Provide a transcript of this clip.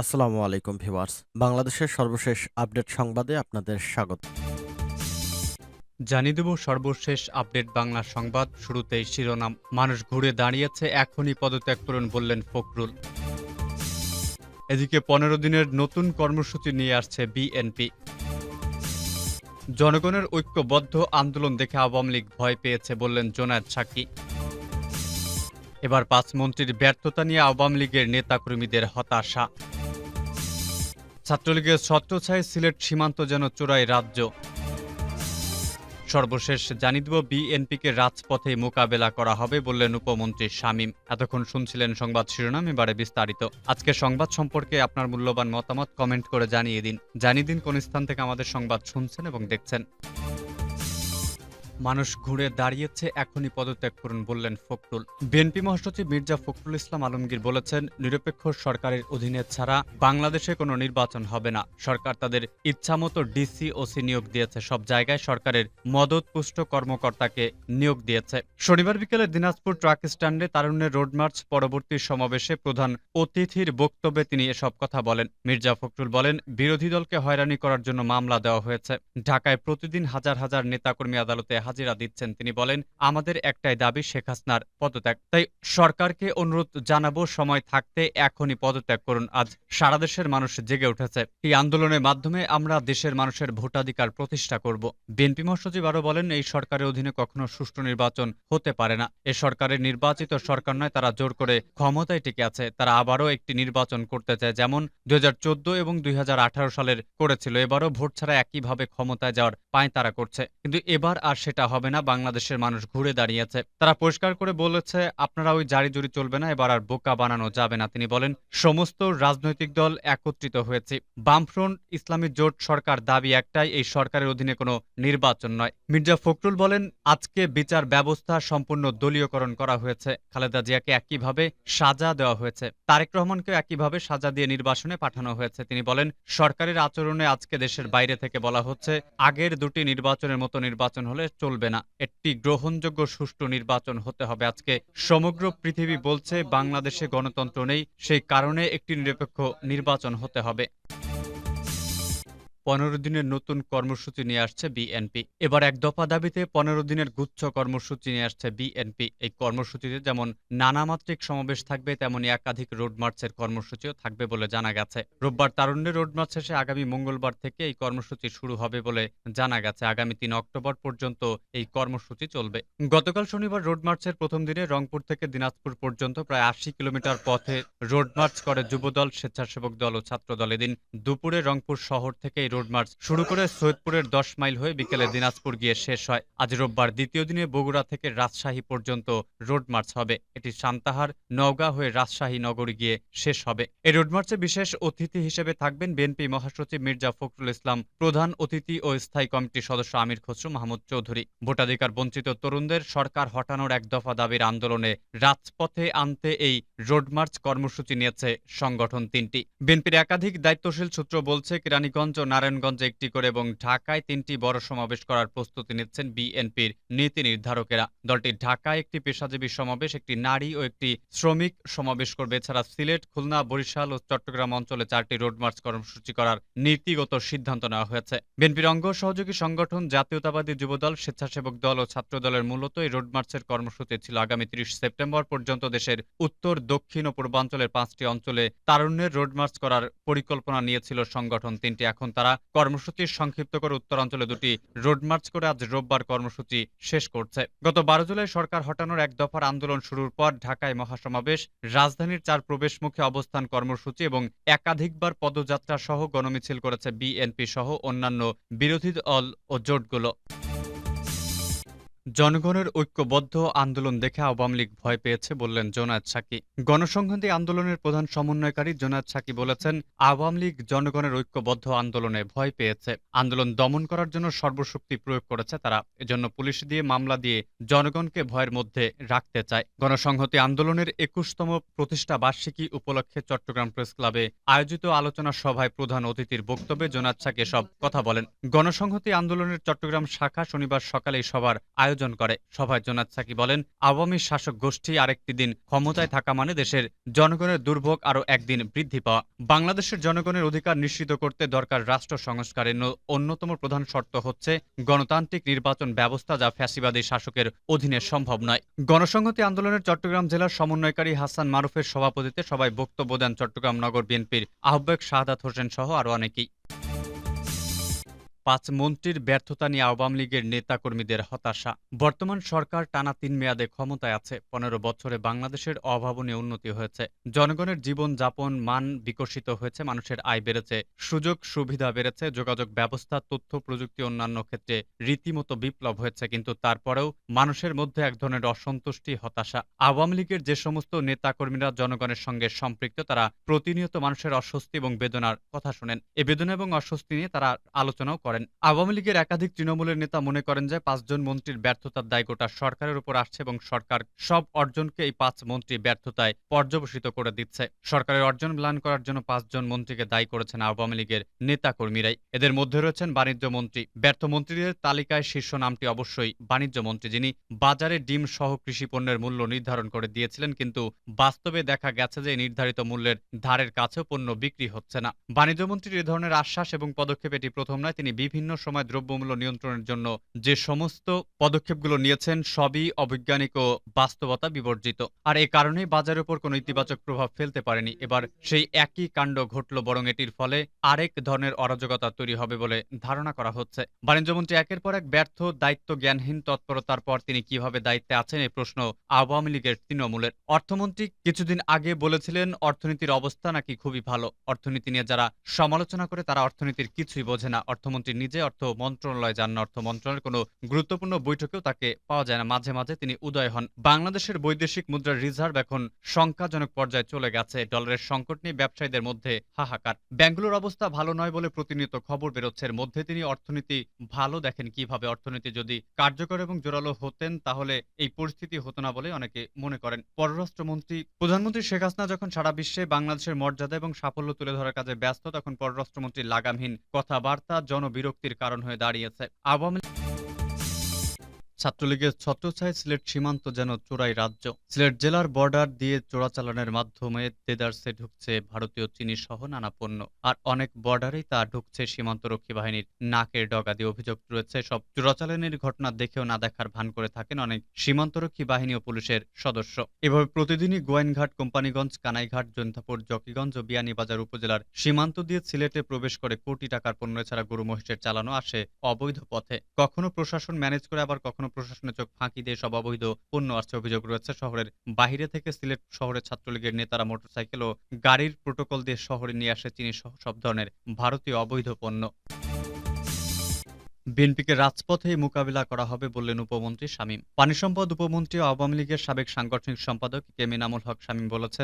আসসালামু আলাইকুম ভিউয়ার্স। বাংলাদেশের সর্বশেষ আপডেট সংবাদে আপনাদের স্বাগত। জানিয়ে দেব সর্বশেষ আপডেট বাংলা সংবাদ। শুরুতেই শিরোনাম, মানুষ ঘুরে দাঁড়িয়েছে, এখনই পদত্যাগ করুন বললেন ফখরুল। এদিকে পনেরো দিনের নতুন কর্মসূচি নিয়ে আসছে বিএনপি। জনগণের ঐক্যবদ্ধ আন্দোলন দেখে আওয়ামী লীগ ভয় পেয়েছে বললেন জোনায়েদ সাকি এবার পাঁচ মন্ত্রীর ব্যর্থতা নিয়ে আওয়ামী লীগের নেতাকর্মীদের হতাশা। ছাত্রলীগের ছত্রছায় সিলেট সীমান্ত যেন চোরাই রাজ্য। সর্বশেষ জানিয়ে দেব, বিএনপিকে রাজপথে মোকাবেলা করা হবে বললেন উপমন্ত্রী শামীম। এতক্ষণ শুনছিলেন সংবাদ শিরোনাম, এবারে বিস্তারিত। আজকে সংবাদ সম্পর্কে আপনার মূল্যবান মতামত কমেন্ট করে জানিয়ে দিন। জানিয়ে দিন কোন স্থান থেকে আমাদের সংবাদ শুনছেন এবং দেখছেন। মানুষ ঘুরে দাঁড়িয়েছে, এখনই পদত্যাগ করুন বললেন ফখরুল। বিএনপি মহাসচিব মির্জা ফখরুল ইসলাম আলমগীর বলেছেন, নিরপেক্ষ সরকারের অধীনে ছাড়া বাংলাদেশে কোনো নির্বাচন হবে না। সরকার তাদের ইচ্ছামতো ডিসি ওসি নিয়োগ দিয়েছে, সব জায়গায় সরকারের মদতপুষ্ট কর্মকর্তাকে নিয়োগ দিয়েছে। শনিবার বিকেলে দিনাজপুর ট্রাক স্ট্যান্ডে তারুণ্যের রোড মার্চ পরবর্তী সমাবেশে প্রধান অতিথির বক্তব্যে তিনি এসব কথা বলেন। মির্জা ফখরুল বলেন, বিরোধী দলকে হয়রানি করার জন্য মামলা দেওয়া হয়েছে। ঢাকায় প্রতিদিন হাজার হাজার নেতাকর্মী আদালতে হাজিরা দিচ্ছেন। তিনি বলেন, আমাদের একটাই দাবি শেখ হাসিনার পদত্যাগ। তাই সরকারকে অনুরোধ জানাব, সময় থাকতে এখনই পদত্যাগ করুন। আজ সারা দেশের মানুষ জেগে উঠেছে। এই আন্দোলনের মাধ্যমে আমরা দেশের মানুষের ভোটাধিকার প্রতিষ্ঠা করব। বিএনপি মহাসচিব আরও বলেন, এই সরকারের অধীনে কখনো সুষ্ঠু নির্বাচন হতে পারে না। এ সরকারের নির্বাচিত সরকার নয়, তারা জোর করে ক্ষমতায় টিকে আছে। তারা আবারও একটি নির্বাচন করতে চায়, যেমন দুই হাজার চোদ্দ এবং দুই হাজার আঠারো সালের করেছিল। এবারও ভোট ছাড়া একইভাবে ক্ষমতায় যাওয়ার পায় তারা করছে। কিন্তু এবার আর সেটা হবে না, বাংলাদেশের মানুষ ঘুরে দাঁড়িয়েছে। তারা পরিষ্কার করে বলেছে, আপনারা ওই জারি জুরি চলবে না, এবার আর বোকা বানানো যাবে না। তিনি বলেন, সমস্ত রাজনৈতিক দল একত্রিত হয়েছে। বামফ্রন্ট ইসলামী জোট সরকার দাবি একটাই, এই সরকারের অধীনে কোনো নির্বাচন নয়। মির্জা ফখরুল বলেন, আজকে বিচার ব্যবস্থা সম্পূর্ণ দলীয়করণ করা হয়েছে। খালেদা জিয়াকে একইভাবে সাজা দেওয়া হয়েছে। তারেক রহমানকে একইভাবে সাজা দিয়ে নির্বাসনে পাঠানো হয়েছে। তিনি বলেন, সরকারের আচরণে আজকে দেশের বাইরে থেকে বলা হচ্ছে, আগের দুটি নির্বাচনের মতো নির্বাচন হলে চলবে না। একটি গ্রহণযোগ্য সুষ্ঠু নির্বাচন হতে হবে। আজকে সমগ্র পৃথিবী বলছে, বাংলাদেশে গণতন্ত্র নেই। সেই কারণে একটি নিরপেক্ষ নির্বাচন হতে হবে। পনেরো দিনের নতুন কর্মসূচি নিয়ে আসছে বিএনপি। এবার এক দফা দাবিতে পনেরো দিনের গুচ্ছ কর্মসূচি নিয়ে আসছে বিএনপি। এই কর্মসূচিতে যেমন নানামাত্রিক সমাবেশ থাকবে, তেমনি একাধিক রোড মার্চের কর্মসূচিও থাকবে বলে জানা গেছে। রোববার তারুণ্যের রোড মার্চ শেষে আগামী মঙ্গলবার থেকে এই কর্মসূচি শুরু হবে বলে জানা গেছে। আগামী তিন অক্টোবর পর্যন্ত এই কর্মসূচি চলবে। গতকাল শনিবার রোড মার্চের প্রথম দিনে রংপুর থেকে দিনাজপুর পর্যন্ত প্রায় আশি কিলোমিটার পথে রোড মার্চ করে যুবদল, স্বেচ্ছাসেবক দল ও ছাত্রদল। এদিন দুপুরে রংপুর শহর থেকে রোড মার্চ শুরু করে সৈয়দপুরের দশ মাইল হয়ে বিকেলে দিনাজপুর গিয়ে শেষ হয়। আজ রোববার দ্বিতীয় দিনে বগুড়া থেকে রাজশাহী পর্যন্ত রোড মার্চ হবে। এটি সান্তাহার, নওগাঁ হয়ে রাজশাহী নগরী গিয়ে শেষ হবে। এই রোড মার্চে বিশেষ অতিথি হিসেবে থাকবেন বিএনপি মহাসচিব মির্জা ফখরুল ইসলাম, প্রধান অতিথি ও স্থায়ী কমিটির সদস্য আমির খসরু মাহমুদ চৌধুরী। ভোটাধিকার বঞ্চিত তরুণদের সরকার হটানোর এক দফা দাবির আন্দোলনে রাজপথে আনতে এই রোড মার্চ কর্মসূচি নিয়েছে সংগঠন তিনটি। বিএনপির একাধিক দায়িত্বশীল সূত্র বলছে, কেরানীগঞ্জ ও নারায়ণগঞ্জে একটি করে এবং ঢাকায় তিনটি বড় সমাবেশ করার প্রস্তুতি নিচ্ছেন বিএনপির নীতি নির্ধারকেরা। দলটি ঢাকায় একটি পেশাজীবী সমাবেশ, একটি নারী ও একটি শ্রমিক সমাবেশ করবে। এছাড়া সিলেট, খুলনা, বরিশাল ও চট্টগ্রাম অঞ্চলে চারটি রোড মার্চ কর্মসূচি করার নীতিগত সিদ্ধান্ত নেওয়া হয়েছে। বিএনপির অঙ্গ সহযোগী সংগঠন জাতীয়তাবাদী যুবদল, স্বেচ্ছাসেবক দল ও ছাত্র দলের মূলত এই রোড মার্চের কর্মসূচি ছিল আগামী তিরিশ সেপ্টেম্বর পর্যন্ত দেশের উত্তর, দক্ষিণ ও পূর্বাঞ্চলের পাঁচটি অঞ্চলে তারুণ্যের রোড মার্চ করার পরিকল্পনা নিয়েছিল সংগঠন। তিনটি এখন তারা কর্মসূচি সংক্ষিপ্ত করে উত্তরাঞ্চলে দুটি রোড মার্চ করে আজ রোববার কর্মসূচি শেষ করছে। গত বারো জুলাই সরকার হটানোর এক দফার আন্দোলন শুরুর পর ঢাকায় মহাসমাবেশ, রাজধানীর চার প্রবেশমুখে অবস্থান কর্মসূচি এবং একাধিকবার পদযাত্রা সহ গণমিছিল করেছে বিএনপি সহ অন্যান্য বিরোধী দল ও জোটগুলো। জনগণের ঐক্যবদ্ধ আন্দোলন দেখে আওয়ামী লীগ ভয় পেয়েছে বললেন জোনায়েদ সাকি। গণসংহতি আন্দোলনের প্রধান সমন্বয়কারী জোনায়েদ সাকি বলেছেন, আওয়ামী লীগ জনগণের ঐক্যবদ্ধ আন্দোলনে ভয় পেয়েছে। আন্দোলন দমন করার জন্য সর্বশক্তি প্রয়োগ করেছে তারা। এজন্য পুলিশ দিয়ে মামলা দিয়ে জনগণকে ভয়ের মধ্যে রাখতে চায়। গণসংহতি আন্দোলনের একুশতম প্রতিষ্ঠা বার্ষিকী উপলক্ষে চট্টগ্রাম প্রেস ক্লাবে আয়োজিত আলোচনা সভায় প্রধান অতিথির বক্তব্যে জোনায়েদ সাকি সব কথা বলেন। গণসংহতি আন্দোলনের চট্টগ্রাম শাখা শনিবার সকালে এই সভার আয়োজন আয়োজন করে। সভায় জোনাদ সাকি বলেন, আওয়ামী শাসক গোষ্ঠী আরেকটি দিন ক্ষমতায় থাকা মানে দেশের জনগণের দুর্ভোগ আরও একদিন বৃদ্ধি পাওয়া। বাংলাদেশের জনগণের অধিকার নিশ্চিত করতে দরকার রাষ্ট্র সংস্কারের অন্যতম প্রধান শর্ত হচ্ছে গণতান্ত্রিক নির্বাচন ব্যবস্থা যা ফ্যাসিবাদী শাসকের অধীনে সম্ভব নয়। গণসংহতি আন্দোলনের চট্টগ্রাম জেলার সমন্বয়কারী হাসান মারুফের সভাপতিত্বে সভায় বক্তব্য দেন চট্টগ্রাম নগর বিএনপির আহ্বায়ক শাহাদাত হোসেন সহ আরও অনেকেই। পাঁচ মন্ত্রীর ব্যর্থতা নিয়ে আওয়ামী লীগের নেতাকর্মীদের হতাশা। বর্তমান সরকার টানা তিন মেয়াদে ক্ষমতায় আছে। পনেরো বছরে বাংলাদেশের অভাবনীয় উন্নতি হয়েছে। জনগণের জীবন যাপন মান বিকশিত হয়েছে, মানুষের আয় বেড়েছে, সুযোগ সুবিধা বেড়েছে, যোগাযোগ ব্যবস্থা, তথ্য প্রযুক্তি অন্যান্য ক্ষেত্রে রীতিমতো বিপ্লব হয়েছে, কিন্তু তারপরেও মানুষের মধ্যে এক ধরনের অসন্তুষ্টি, হতাশা। আওয়ামী লীগের যে সমস্ত নেতাকর্মীরা জনগণের সঙ্গে সম্পৃক্ত, তারা প্রতিনিয়ত মানুষের অস্বস্তি এবং বেদনার কথা শোনেন। এ বেদনা এবং অস্বস্তি নিয়ে তারা আলোচনাও করেন। আওয়ামী লীগের একাধিক তৃণমূলের নেতা মনে করেন যে পাঁচজন মন্ত্রীর ব্যর্থতার দায় গোটা সরকারের উপর আসছে এবং সরকার সব অর্জনকে এই পাঁচ মন্ত্রী ব্যর্থতায় পর্যবসিত করে দিচ্ছে। সরকারের অর্জন ম্লান করার জন্য পাঁচজন মন্ত্রীকে দায়ী করেছেন আওয়ামী লীগের নেতা কর্মীরাই এদের মধ্যে রয়েছেন বাণিজ্য মন্ত্রী। ব্যর্থ মন্ত্রীদের তালিকায় শীর্ষ নামটি অবশ্যই বাণিজ্য মন্ত্রী, যিনি বাজারে ডিম সহ কৃষি পণ্যের মূল্য নির্ধারণ করে দিয়েছিলেন, কিন্তু বাস্তবে দেখা গেছে যে নির্ধারিত মূল্যের ধারের কাছেও পণ্য বিক্রি হচ্ছে না। বাণিজ্য মন্ত্রীর এ ধরনের আশ্বাস এবং পদক্ষেপ এটি প্রথম নয়, তিনি বিভিন্ন সময় দ্রব্যমূল্য নিয়ন্ত্রণের জন্য যে সমস্ত পদক্ষেপগুলো নিয়েছেন, সবই অবৈজ্ঞানিক ও বাস্তবতা বিবর্জিত। আর এ কারণেই বাজারের উপর কোনো ইতিবাচক প্রভাব ফেলতে পারেনি। এবার সেই একই কাণ্ড ঘটল, বরং এটির ফলে আরেক ধরনের অরাজকতা তৈরি হবে বলে ধারণা করা হচ্ছে। বাণিজ্যমন্ত্রী একের পর এক ব্যর্থ দায়িত্ব জ্ঞানহীন তৎপরতার পর তিনি কীভাবে দায়িত্বে আছেন এই প্রশ্ন আওয়ামী লীগের তৃণমূলের। অর্থমন্ত্রী কিছুদিন আগে বলেছিলেন, অর্থনীতির অবস্থা নাকি খুবই ভালো। অর্থনীতি নিয়ে যারা সমালোচনা করে তারা অর্থনীতির কিছুই বোঝে না। অর্থমন্ত্রী নিজে অর্থ মন্ত্রণালয়ে যান অর্থ মন্ত্রণালয়ের কোনো গুরুত্বপূর্ণ বৈঠকেও তাকে পাওয়া যায় না। মাঝে মাঝে তিনি উদয় হন। বাংলাদেশের বৈদেশিক মুদ্রার রিজার্ভ এখন সংখ্যাজনক পর্যায়ে চলে গেছে। ডলারের সংকট নিয়ে ব্যবসায়ীদের মধ্যে হাহাকার। ব্যাঙ্গুলোর অবস্থা ভালো নয় বলে প্রতিনিয়ত খবর বেরোচ্ছে। এর মধ্যে তিনি অর্থনীতি ভালো দেখেন কীভাবে? অর্থনীতি যদি কার্যকর এবং জোরালো হতেন, তাহলে এই পরিস্থিতি হতো না বলে অনেকে মনে করেন। পররাষ্ট্রমন্ত্রী, প্রধানমন্ত্রী শেখ হাসিনা যখন সারা বিশ্বে বাংলাদেশের মর্যাদা এবং সাফল্য তুলে ধরার কাজে ব্যস্ত, তখন পররাষ্ট্রমন্ত্রী লাগামহীন কথাবার্তা জনবিরক্তির কারণ হয়ে দাঁড়িয়েছে। আওয়ামী ছাত্রলীগের ছত্রছায় সিলেট সীমান্ত যেন চোরাই রাজ্য। সিলেট জেলার বর্ডার দিয়ে চোরাচালানের মাধ্যমে দেদারসে ঢুকছে ভারতীয় চিনি সহ নানা পণ্য। আর অনেক বর্ডারেই তা ঢুকছে সীমান্তরক্ষী বাহিনীর নাকের ডগা দিয়ে অভিযোগ রয়েছে। সব চোরাচালানের ঘটনা দেখেও না দেখার ভান করে থাকেন অনেক সীমান্তরক্ষী বাহিনী ও পুলিশের সদস্য। এভাবে প্রতিদিনই গোয়েনঘাট কোম্পানিগঞ্জ, কানাইঘাট জৈন্তাপুর জকিগঞ্জ ও বিয়ানীবাজার উপজেলার সীমান্ত দিয়ে সিলেটে প্রবেশ করে কোটি টাকার পণ্য ছাড়া গরু মহিষের চালানো আসে অবৈধ পথে। কখনো প্রশাসন ম্যানেজ করে, আবার কখনো প্রশাসনের চোখ ফাঁকি দিয়ে সব অবৈধ পণ্য আসছে অভিযোগ রয়েছে। শহরের বাইরে থেকে সিলেট শহরের ছাত্রলীগের নেতারা মোটরসাইকেল ও গাড়ির প্রোটোকল দিয়ে শহরে নিয়ে আসে চিনি সহ সব ধরনের ভারতীয় অবৈধ পণ্য। বিএনপিকে রাজপথে মোকাবিলা করা হবে বললেন উপমন্ত্রী শামীম। পানি সম্পদ উপমন্ত্রী ও আওয়ামী লীগের সাবেক সাংগঠনিক সম্পাদক কে মিনামুল হক শামীম বলেছেন